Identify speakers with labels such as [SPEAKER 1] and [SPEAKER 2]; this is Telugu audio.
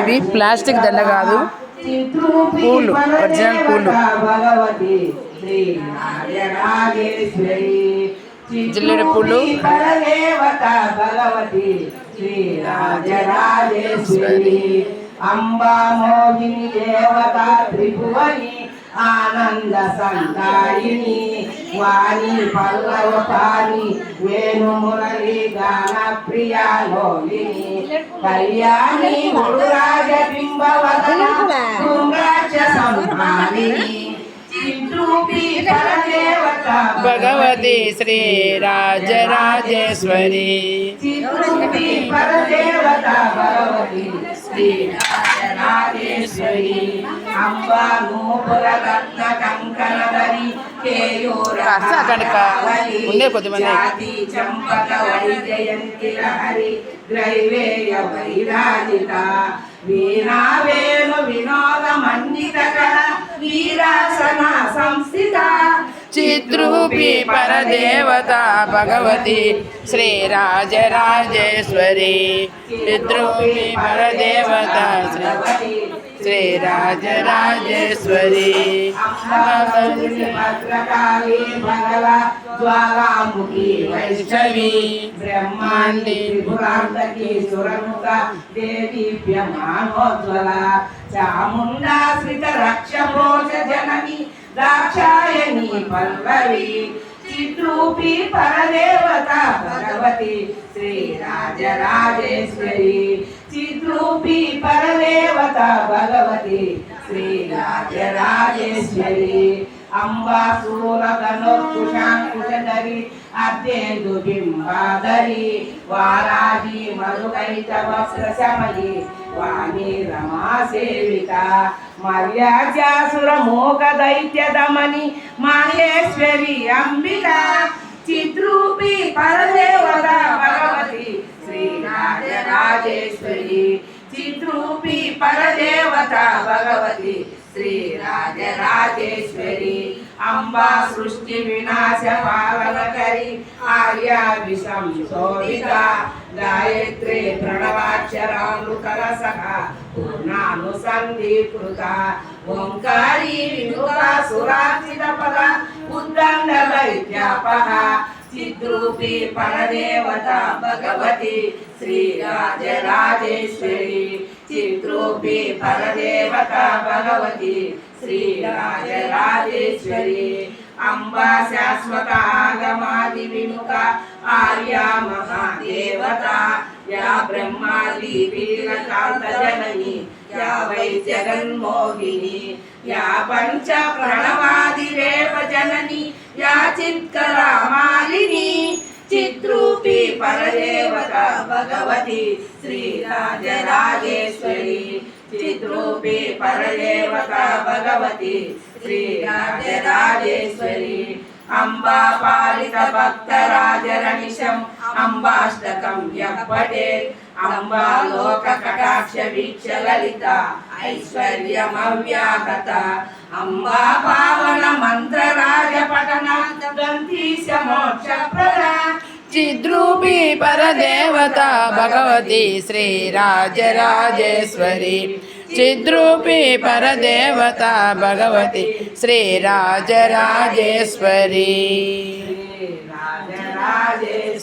[SPEAKER 1] ఇవి ప్లాస్టిక్ దండ కాదు పూలు, ఒరిజినల్ పూలు.
[SPEAKER 2] భగవతి
[SPEAKER 1] జిల్లేడు పూలు.
[SPEAKER 2] అంబామోహిని దేవత త్రిభువని ఆనంద సంతాయిని వాణి పల్లవ పాని వేణు మురళి గాన ప్రియా లోలిని కళ్యాణి మురురాజ బింబవదన కుంగ్రాక్ష సంహారిణి
[SPEAKER 1] భగవతి శ్రీ రాజరాజేశ్వరి.
[SPEAKER 2] పరదేవత అంబా నూపుర రత్న కంకణధరి
[SPEAKER 1] ఉండే కొద్దిమంది.
[SPEAKER 2] జాతి చంపక వైజయంతి హరి ద్రైవేయ వైరాజిత వీణా వేణు వినోద మండిత కళ వీరాసన సంస్థిత
[SPEAKER 1] చిద్రూపి పరదేవత భగవతి శ్రీ రాజరాజేశ్వరి చిద్రూపి పరదేవత శ్రీ శ్రీ రాజరాజేశ్వరి
[SPEAKER 2] భద్రకాళి భగవ జ్వాలాముఖి వైష్ణవి బ్రహ్మాండి త్రిపురాంతకి సురముఖ దేదీప్యమానోజ్వల చాముండా శ్రిత పరదేవత భగవతి శ్రీ రాజరాజేశ్వరి చిద్రూపి పరదేవత భగవతి శ్రీ రాజరాజేశ్వరి. అంబా సూరధనుర్కుశాంకుశధరి అర్ధేందు బింబాధరి వారాహి మధుకైత వస్త్రశమయి వాణి రమా సేవిత మర్యాజాసుర మోగ దైత్య దమని అంబిక చిద్రూపి పరదేవత భగవతి శ్రీనాథ రాజేశ్వరి చిద్రూపి పరదేవత భగవతి శ్రీ రాజరాజేశ్వరి అంబా సృష్టి వినాశ పాలనకరి ఆర్యా విషం శోభిత గాయత్రి ప్రణవాక్షరాలు సహ పూర్ణానుసంధీకృత ఓంకారీ వినుత సురాక్షిత పద ఉద్దండ వైద్యాపహ చిద్రూపి పరదేవత భగవతి శ్రీ రాజరాజేశ్వరి చిత్రూపి పరదేవత భగవతి శ్రీ రాజరాజేశ్వరి అంబా శాశ్వత ఆగమాది విముఖ ఆర్య మహాదేవత యా బ్రహ్మాది వీరకాంత జనని యా వై జగన్మోహిని యా పంచ ప్రణవాది రేప జనని యా చిత్కరామాలిని మాలిని పరదేవత భగవతి శ్రీ రాజరాజేశ్వరి చిద్రూపి పరదేవత భగవతి శ్రీ రాజరాజేశ్వరి అంబా పాలిత భక్త రాజరణిశం అంబాష్టకం యప్పటే అంబా లోక కటాక్ష వీక్ష లలిత ఐశ్వర్యమవ్యాహత అంబా పావన మంత్ర రాజ పఠన గంధీశ మోక్ష
[SPEAKER 1] ప్రదా పరదేవత భగవతి శ్రీ రాజరాజేశ్వరి. చిద్రూపి పరదేవత భగవతి శ్రీ రాజరాజేశ్వరి.
[SPEAKER 2] రాజరాజేశ్వరి.